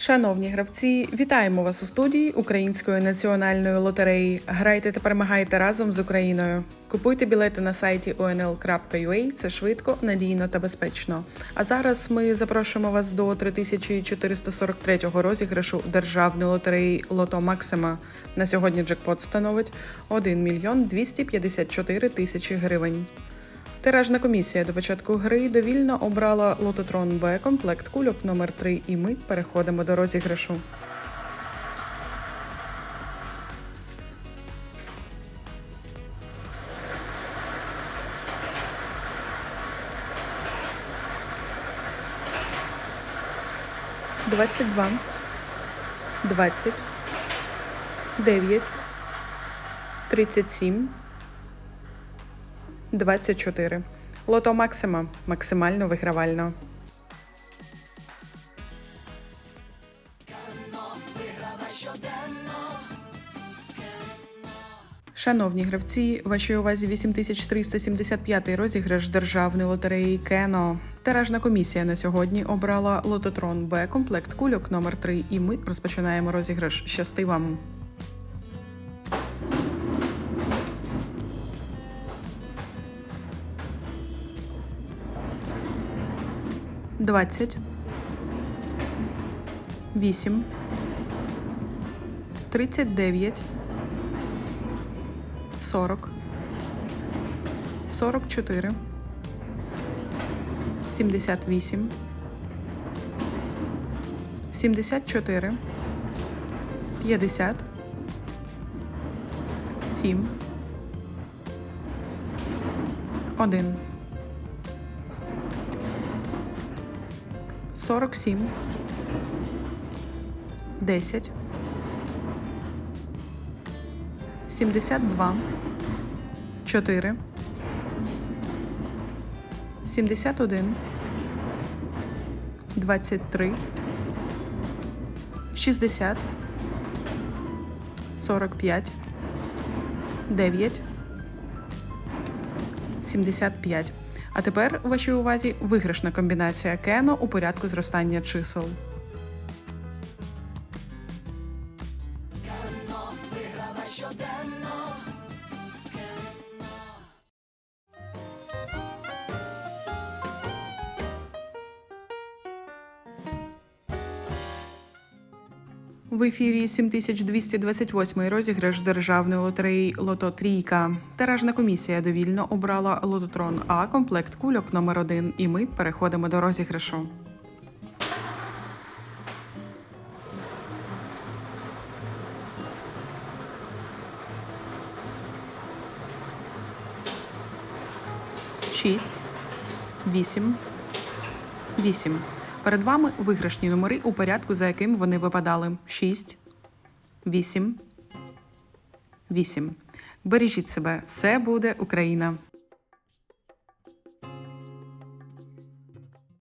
Шановні гравці, вітаємо вас у студії Української національної лотереї. Грайте та перемагайте разом з Україною. Купуйте білети на сайті onl.ua, Це швидко, надійно та безпечно. А зараз ми запрошуємо вас до 3443 розіграшу державної лотереї Лото Максима. На сьогодні джекпот становить 1 мільйон 254 тисячі гривень. Тиражна комісія до початку гри довільно обрала лототрон Б комплект кульок номер 3 і ми переходимо до розіграшу. Двадцять два, двадцять, дев'ять, тридцять сім. 24. Лото Максима максимально вигравально. Шановні гравці, вашій увазі 8375 розіграш державної лотереї Кено. Тиражна комісія на сьогодні обрала лототрон Б комплект кульок номер 3 і ми розпочинаємо розіграш. Щасти вам! 20 8 39 40 44 78 74 50 7 1 47 10 72 4 71 23 60 45 9 75 а тепер у вашій увазі виграшна комбінація кено у порядку зростання чисел. В ефірі 7228 розіграш державної лотереї Лото Трійка. Тиражна комісія довільно обрала лототрон А комплект кульок номер 1 І ми переходимо до розіграшу. Шість, вісім, вісім. Перед вами виграшні номери у порядку, за яким вони випадали: 6, 8, 8. Бережіть себе, все буде Україна.